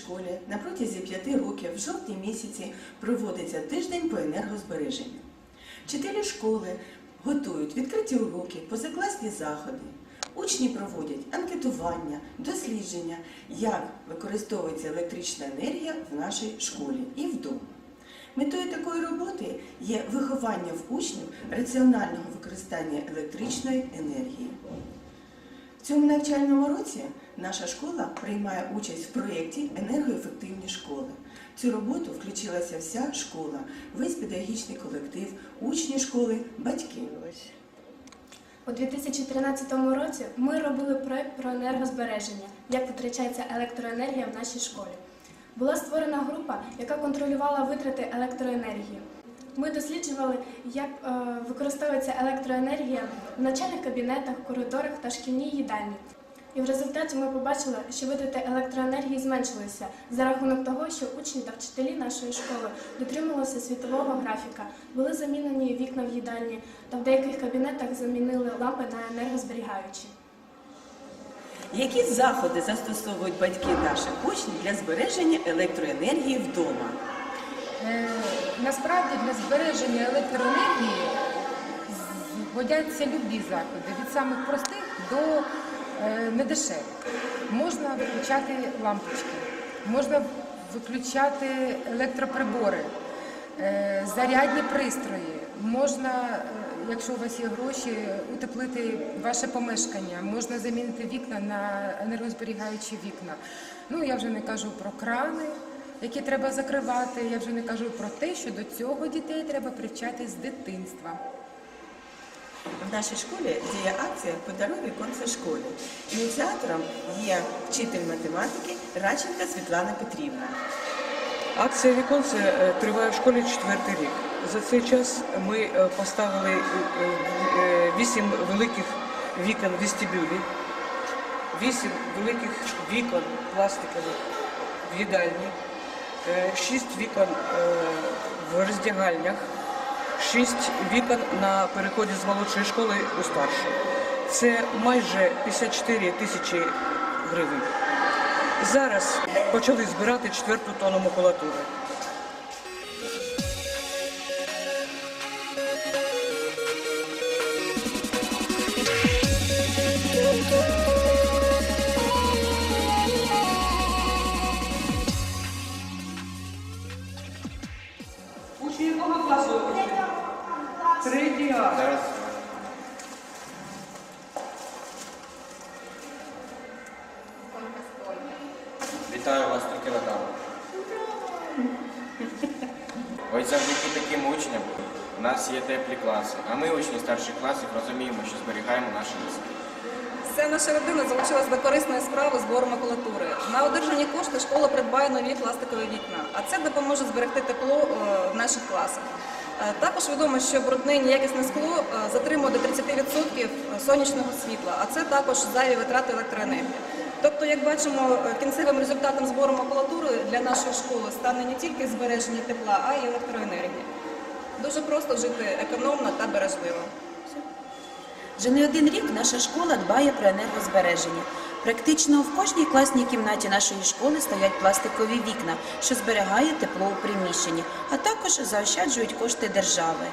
школі на протязі п'яти років в жовтні місяці проводиться тиждень по енергозбереженню. Вчителі школи готують відкриті уроки, позакласні заходи. Учні проводять анкетування, дослідження, як використовується електрична енергія в нашій школі і вдома. Метою такої роботи є виховання в учнів раціонального використання електричної енергії. В цьому навчальному році наша школа приймає участь в проєкті Енергоефективні школи. В цю роботу включилася вся школа, весь педагогічний колектив, учні школи, батьки. У 2013 році ми робили проект про енергозбереження, як витрачається електроенергія в нашій школі. Була створена група, яка контролювала витрати електроенергії. Ми досліджували, як е, використовується електроенергія в навчальних кабінетах, коридорах та шкільній їдальні. І в результаті ми побачили, що витрати електроенергії зменшилися за рахунок того, що учні та вчителі нашої школи дотримувалися світового графіка, були замінені вікна в їдальні та в деяких кабінетах замінили лампи на енергозберігаючі. Які заходи застосовують батьки наших учнів для збереження електроенергії вдома? Е, Насправді для збереження електроенергії годяться любі заходи, від самих простих до е, недешевих. Можна виключати лампочки, можна виключати електроприбори, е, зарядні пристрої, можна, е, якщо у вас є гроші, утеплити ваше помешкання, можна замінити вікна на енергозберігаючі вікна. Ну я вже не кажу про крани які треба закривати. Я вже не кажу про те, що до цього дітей треба привчати з дитинства. В нашій школі діє акція Подаруй віконце школі. Ініціатором є вчитель математики Радченка Світлана Петрівна. Акція віконце е, триває в школі четвертий рік. За цей час ми е, поставили е, вісім великих вікон вестибюлі, вісім великих вікон пластикових в їдальні, шість вікон в роздягальнях, шість вікон на переході з молодшої школи у старшу. Це майже 54 тисячі гривень. Зараз почали збирати четверту тонну макулатури. Тільки. Ось завдяки таким учням у нас є теплі класи, а ми, учні старших класів, розуміємо, що зберігаємо наші ліси. Вся наша родина залучилась до корисної справи збору макулатури. На одержані кошти школа придбає нові пластикові вікна, а це допоможе зберегти тепло е, в наших класах. Е, Також відомо, що брудне неякісне скло е, затримує до 30% сонячного світла, а це також зайві витрати електроенергії. Тобто, як бачимо, е, кінцевим результатом збору макулатури для нашої школи стане не тільки збереження тепла, а й електроенергії. Дуже просто жити економно та бережливо. Вже не один рік наша школа дбає про енергозбереження. Практично в кожній класній кімнаті нашої школи стоять пластикові вікна, що зберігає тепло у приміщенні, а також заощаджують кошти держави.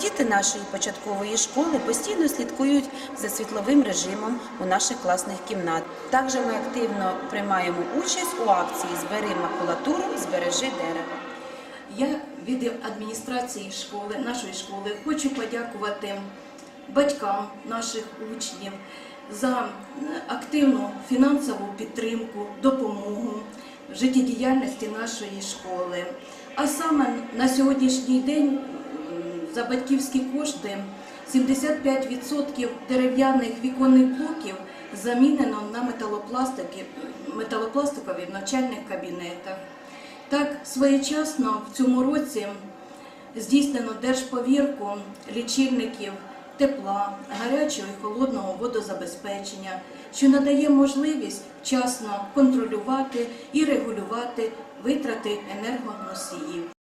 Діти нашої початкової школи постійно слідкують за світловим режимом у наших класних кімнат. Також ми активно приймаємо участь у акції Збери макулатуру, збережи дерево. Я від адміністрації школи, нашої школи, хочу подякувати батькам наших учнів за е, активну фінансову підтримку, допомогу в життєдіяльності нашої школи. А саме на сьогоднішній день за батьківські кошти 75% дерев'яних віконних блоків замінено на металопластикові в навчальних кабінетах. Так, своєчасно в цьому році здійснено держповірку лічильників тепла, гарячого і холодного водозабезпечення, що надає можливість вчасно контролювати і регулювати витрати енергоносіїв.